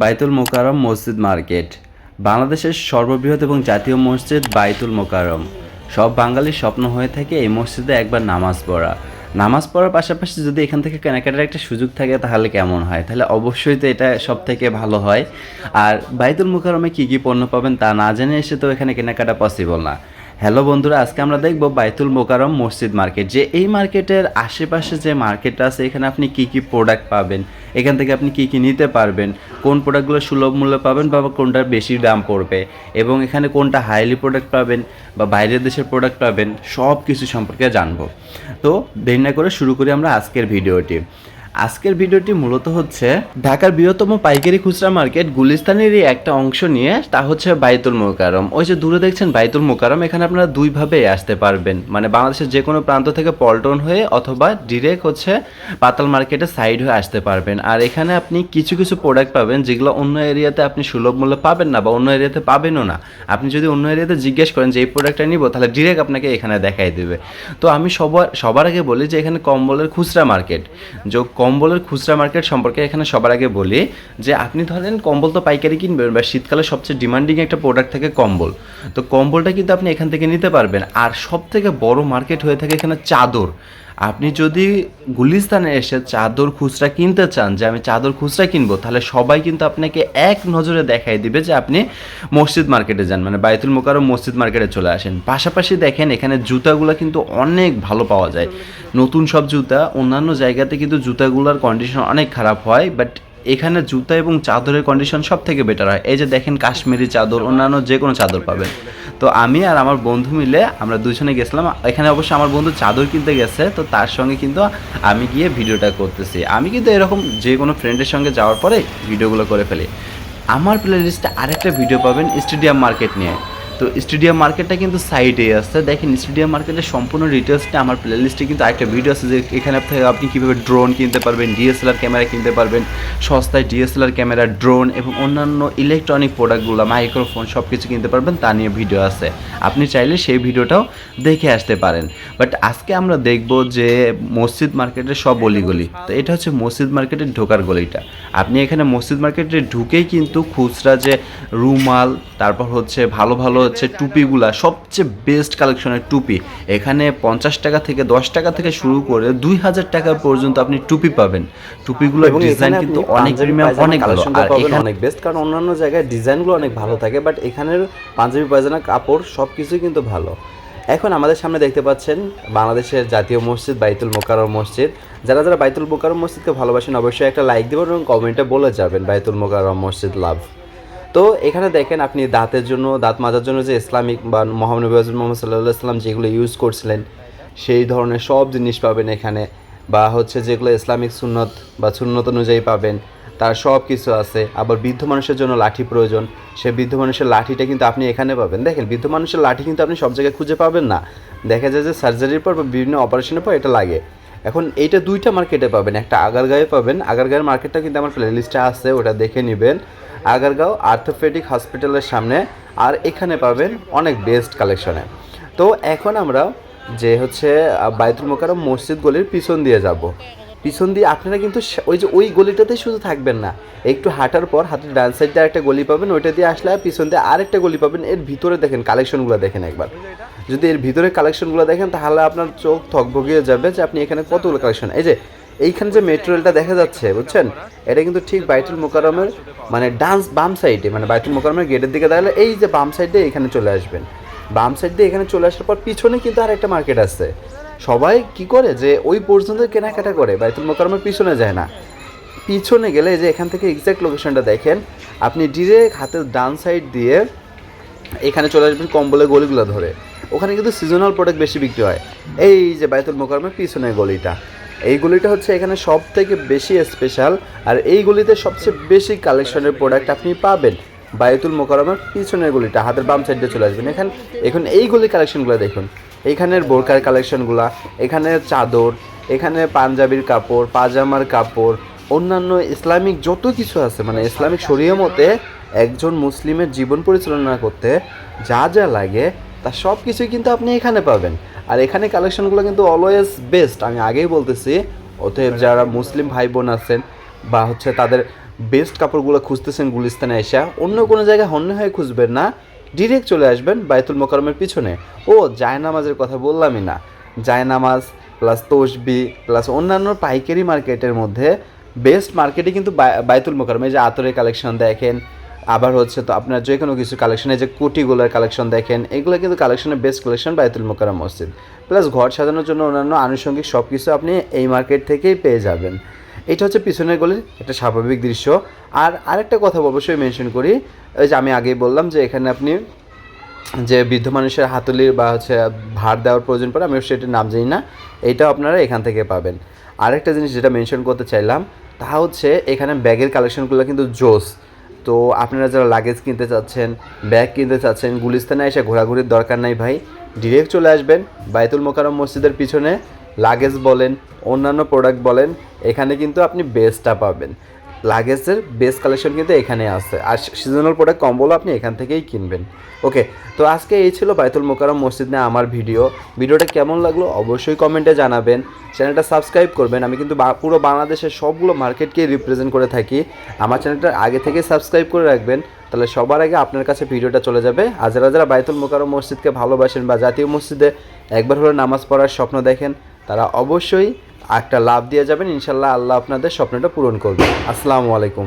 বাইতুল মোকারম মসজিদ মার্কেট। বাংলাদেশের সর্ববৃহৎ এবং জাতীয় মসজিদ বাইতুল মোকারম সব বাঙালির স্বপ্ন হয়ে থাকে এই মসজিদে একবার নামাজ পড়া। নামাজ পড়ার পাশাপাশি যদি এখান থেকে কেনাকাটার একটা সুযোগ থাকে তাহলে কেমন হয়? তাহলে অবশ্যই তো এটা সব থেকে ভালো হয়। আর বাইতুল মোকারমে কী কী পণ্য পাবেন তা না জেনে এসে তো এখানে কেনাকাটা পসিবল না। হ্যালো বন্ধুরা, আজকে আমরা দেখব বাইতুল মোকারম মসজিদ মার্কেট, যে এই মার্কেটের আশেপাশে যে মার্কেটটা আছে, এখানে আপনি কি কি প্রোডাক্ট পাবেন, এখান থেকে আপনি কি কি নিতে পারবেন, কোন প্রোডাক্টগুলো সুলভ মূল্যে পাবেন বা কোনটার বেশি দাম পড়বে, এবং এখানে কোনটা হাইলি প্রোডাক্ট পাবেন বা বাইরের দেশের প্রোডাক্ট পাবেন সব কিছু সম্পর্কে জানব। তো দেরি না করে শুরু করি আমরা আজকের ভিডিওটি আজকের ভিডিওটি মূলত হচ্ছে ঢাকার বৃহত্তম পাইকারি খুচরা মার্কেট গুলিস্তানেরই একটা অংশ নিয়ে, তা হচ্ছে বাইতুল মোকারম ওই যে দূরে দেখছেন বাইতুল মোকারম এখানে আপনারা দুইভাবে আসতে পারবেন। মানে বাংলাদেশের যে কোনো প্রান্ত থেকে পল্টন হয়ে অথবা ডিরেক্ট হচ্ছে পাতাল মার্কেটে সাইড হয়ে আসতে পারবেন। আর এখানে আপনি কিছু কিছু প্রোডাক্ট পাবেন যেগুলো অন্য এরিয়াতে আপনি সুলভ মূল্যে পাবেন না বা অন্য এরিয়াতে পাবেনও না। আপনি যদি অন্য এরিয়াতে জিজ্ঞেস করেন যে, এই প্রোডাক্টটা নিব? তাহলে ডিরেক্ট আপনাকে এখানে দেখাই দেবে। তো আমি সবার সবার আগে বলি যে, এখানে কম্বলের খুচরা মার্কেট। যে কম্বলের খুচরা মার্কেট সম্পর্কে এখানে সবার আগে বলি যে আপনি ধরেন কম্বল তো পাইকারি কিনবেন, বা শীতকালে সবচেয়ে ডিমান্ডিং একটা প্রোডাক্ট থাকে কম্বল। তো কম্বলটা কিন্তু আপনি এখান থেকে নিতে পারবেন। আর সব থেকে বড় মার্কেট হয়ে থাকে এখানে চাদর। আপনি যদি গুলিস্তানে এসে চাদর খুচরা কিনতে চান, যে আমি চাদর খুচরা কিনবো, তাহলে সবাই কিন্তু আপনাকে এক নজরে দেখাই দিবে যে আপনি মসজিদ মার্কেটে যান মানে বায়তুল মোকারম মসজিদ মার্কেটে চলে আসেন। পাশাপাশি দেখেন, এখানে জুতাগুলো কিন্তু অনেক ভালো পাওয়া যায়। নতুন সব জুতা, অন্যান্য জায়গাতে কিন্তু জুতাগুলোর কন্ডিশন অনেক খারাপ হয় বাট এখানে জুতা এবং চাদরের কন্ডিশন সব থেকে বেটার হয়। এই যে দেখেন কাশ্মীরি চাদর, অন্যান্য যে কোনো চাদর পাবেন। তো আমি আর আমার বন্ধু মিলে আমরা দুজনে গেছিলাম। এখানে অবশ্য আমার বন্ধু চাদর কিনতে গেছে, তো তার সঙ্গে কিন্তু আমি গিয়ে ভিডিওটা করতেছি। আমি কিন্তু এরকম যে কোনো ফ্রেন্ডের সঙ্গে যাওয়ার পরে ভিডিওগুলো করে ফেলি। আমার প্লে লিস্টে আরেকটা ভিডিও পাবেন স্টেডিয়াম মার্কেট নিয়ে। তো স্টেডিয়াম মার্কেটটা কিন্তু সাইডে আসছে দেখেন স্টেডিয়াম মার্কেটের সম্পূর্ণ ডিটেলসটা আমার প্লে লিস্টে কিন্তু আরেকটা ভিডিও আছে যে এখানে আপনি কীভাবে ড্রোন কিনতে পারবেন ডিএসএলআর ক্যামেরা কিনতে পারবেন, সস্তায় ডিএসএলআর ক্যামেরা ড্রোন এবং অন্যান্য ইলেকট্রনিক প্রোডাক্টগুলো মাইক্রোফোন সব কিছু কিনতে পারবেন, তা নিয়ে ভিডিও আছে। আপনি চাইলে সেই ভিডিওটাও দেখে আসতে পারেন। বাট আজকে আমরা দেখব যে মসজিদ মার্কেটের সব অলিগলি। তো এটা হচ্ছে মসজিদ মার্কেটের ঢোকার গলিটা। আপনি এখানে মসজিদ মার্কেটে ঢুকেই কিন্তু খুচরা যে রুমাল, তারপর হচ্ছে ভালো ভালো হচ্ছে টুপিগুলা সবচেয়ে বেস্ট কালেকশনের টুপি। এখানে পঞ্চাশ টাকা থেকে দশ টাকা থেকে শুরু করে দুই হাজার টাকা পর্যন্ত আপনি টুপি পাবেন। টুপিগুলোর ডিজাইন কিন্তু অনেক প্রিমিয়াম অনেক ভালো। আর এখানে অনেক বেস্ট কারণ অন্যান্য জায়গায় ডিজাইনগুলো অনেক ভালো থাকে বাট এখানের পাঞ্জাবি পায়জামা কাপড় সব কিছুই কিন্তু ভালো। এখন আমাদের সামনে দেখতে পাচ্ছেন বাংলাদেশের জাতীয় মসজিদ বাইতুল মোকারম মসজিদ। যারা যারা বাইতুল মোকারম মসজিদকে ভালোবাসেন অবশ্যই একটা লাইক দেবেন এবং কমেন্টে বলে যাবেন বাইতুল মোকারম মসজিদ লাভ তো এখানে দেখেন আপনি দাঁতের জন্য, দাঁত মাজার জন্য যে ইসলামিক বা আজম মোহাম্মদ সাল্লাহ ইসলাম যেগুলো ইউজ করছিলেন, সেই ধরনের সব জিনিস পাবেন এখানে। বা হচ্ছে যেগুলো ইসলামিক সুন্নত বা সুন্নত অনুযায়ী পাবেন, তার সব কিছু আছে। আবার বৃদ্ধ মানুষের জন্য লাঠি প্রয়োজন সে বৃদ্ধ মানুষের লাঠিটা কিন্তু আপনি এখানে পাবেন। দেখেন, বৃদ্ধ মানুষের লাঠি কিন্তু আপনি সব জায়গায় খুঁজে পাবেন না। দেখা যায় যে সার্জারির পর বা বিভিন্ন অপারেশনের পর এটা লাগে। এখন এইটা দুইটা মার্কেটে পাবেন। একটা আগারগাঁয়ে পাবেন। আগারগাঁয়ের মার্কেটটা কিন্তু আমার প্লে লিস্টে আছে ওটা দেখে নেবেন। আগারগাঁও আর্থোপেডিক হসপিটালের সামনে। আর এখানে পাবেন অনেক বেস্ট কালেকশনে তো এখন আমরা যে হচ্ছে আহ, বাইতুল মোকারম মসজিদ গলির পিছন দিয়ে যাব। পিছন দিয়ে আপনারা কিন্তু ওই যে ওই গলিটাতেই শুধু থাকবেন না। একটু হাঁটার পর হাতের ডান সাইড দিয়ে একটা গলি পাবেন ওইটা দিয়ে আসলে পিছন দিয়ে আরেকটা গলি পাবেন। এর ভিতরে দেখেন কালেকশনগুলো দেখেন একবার। যদি এর ভিতরে কালেকশনগুলো দেখেন, তাহলে আপনার চোখ থকভগিয়ে যাবে যে আপনি এখানে কতগুলো কালেকশন এই যে, এইখানে যে মেট্রো রেলটা দেখা যাচ্ছে, বুঝছেন? এটা কিন্তু ঠিক বাইতুল মোকারমের মানে ডান্স বাম সাইডে মানে বাইতুল মোকারমের গেটের দিকে দাঁড়ালে এই যে বাম সাইডে এখানে চলে আসবেন। বাম সাইড দিয়ে এখানে চলে আসার পর পিছনে কিন্তু আর একটা মার্কেট আছে। সবাই কি করে যে ওই পর্যন্ত কেনাকাটা করে, বাইতুল মোকারমের পিছনে যায় না। পিছনে গেলে যে এখান থেকে এক্সাক্ট লোকেশনটা দেখেন, আপনি ডিরেক্ট হাতের ডান সাইড দিয়ে এখানে চলে আসবেন কম্বলের গলিগুলো ধরে। ওখানে কিন্তু সিজনাল প্রোডাক্ট বেশি বিক্রি হয়। এই যে বাইতুল মোকারমের পিছনের গলিটা, এই গলিটা হচ্ছে এখানে সব থেকে বেশি স্পেশাল আর এই গলিতে সবচেয়ে বেশি কালেকশনের প্রোডাক্ট আপনি পাবেন বায়তুল মোকারমের পিছনের গলিটা, হাতের বাম সাইডে চলে আসবেন। এখান, এখন এই গলির কালেকশনগুলো দেখুন এইখানের বোরকার কালেকশনগুলা এখানে চাদর, এখানে পাঞ্জাবির কাপড়, পাজামার কাপড়, অন্যান্য ইসলামিক যত কিছু আছে মানে ইসলামিক শরীয় মতে একজন মুসলিমের জীবন পরিচালনা করতে যা যা লাগে তা সব কিছুই কিন্তু আপনি এখানে পাবেন। আর এখানে কালেকশনগুলো কিন্তু অলওয়েজ বেস্ট আমি আগেই বলতেছি, অতএব যারা মুসলিম ভাই বোন আছেন বা হচ্ছে তাদের বেস্ট কাপড়গুলো খুঁজতেছেন গুলিস্তানে এসা, অন্য কোনো জায়গায় হন্য হয়ে খুঁজবেন না। ডিরেক্ট চলে আসবেন বাইতুল মোকারমের পিছনে। ও, জায়নামাজের কথা বললামই না। জায়নামাজ প্লাস তসবি প্লাস অন্যান্য পাইকারি মার্কেটের মধ্যে বেস্ট মার্কেটে কিন্তু বাই- বাইতুল মোকারমে যে আতরের কালেকশন দেখেন আবার হচ্ছে তো আপনার যে কোনো কিছু কালেকশনে যে কোটিগুলোর কালেকশন দেখেন, এগুলো কিন্তু কালেকশনের বেস্ট কালেকশন বাইতুল মোকারম মসজিদ। প্লাস ঘর সাজানোর জন্য অন্যান্য আনুষঙ্গিক সব কিছু আপনি এই মার্কেট থেকেই পেয়ে যাবেন। এটা হচ্ছে পিছনের গলির একটা স্বাভাবিক দৃশ্য। আর আরেকটা কথা অবশ্যই মেনশন করি ওই যে আমি আগেই বললাম যে এখানে আপনি যে বৃদ্ধ মানুষের হাতলির বা হচ্ছে ভার দেওয়ার প্রয়োজন পড়ে আমি সেটার নাম জানি না এইটাও আপনারা এখান থেকে পাবেন। আরেকটা জিনিস যেটা মেনশন করতে চাইলাম, তা হচ্ছে এখানে ব্যাগের কালেকশনগুলো কিন্তু জোস। তো আপনারা যারা লাগেজ কিনতে চাচ্ছেন ব্যাগ কিনতে চাচ্ছেন, গুলিস্তানে এসে ঘোরাঘুরির দরকার নাই ভাই ডিরেক্ট চলে আসবেন বাইতুল মোকারম মসজিদের পিছনে লাগেজ বলেন, অন্যান্য প্রোডাক্ট বলেন, এখানে কিন্তু আপনি বেস্টটা পাবেন। লাগেজের বেস্ট কালেকশন কিন্তু এখানে আছে। আর সিজনাল প্রোডাক্ট কম্বল আপনি এখান থেকেই কিনবেন। ওকে তো আজকে এই ছিল বাইতুল মোকারম মসজিদ নিয়ে আমার ভিডিও ভিডিওটা কেমন লাগল অবশ্যই কমেন্টে জানাবেন। চ্যানেলটা সাবস্ক্রাইব করবেন। আমি কিন্তু পুরো বাংলাদেশের সবগুলো মার্কেটকে রিপ্রেজেন্ট করে থাকি। আমার চ্যানেলটা আগে থেকে সাবস্ক্রাইব করে রাখবেন। তাহলে সবার আগে আপনার কাছে ভিডিওটা চলে যাবে। আর যারা বাইতুল মোকারম মসজিদকে ভালোবাসেন বা জাতীয় মসজিদে একবার হলে নামাজ পড়ার স্বপ্ন দেখেন তারা অবশ্যই একটা লাভ দিয়ে যাবেন। ইনশাল্লাহ আল্লাহ আপনাদের স্বপ্নটা পূরণ করবে। আসসালামু আলাইকুম।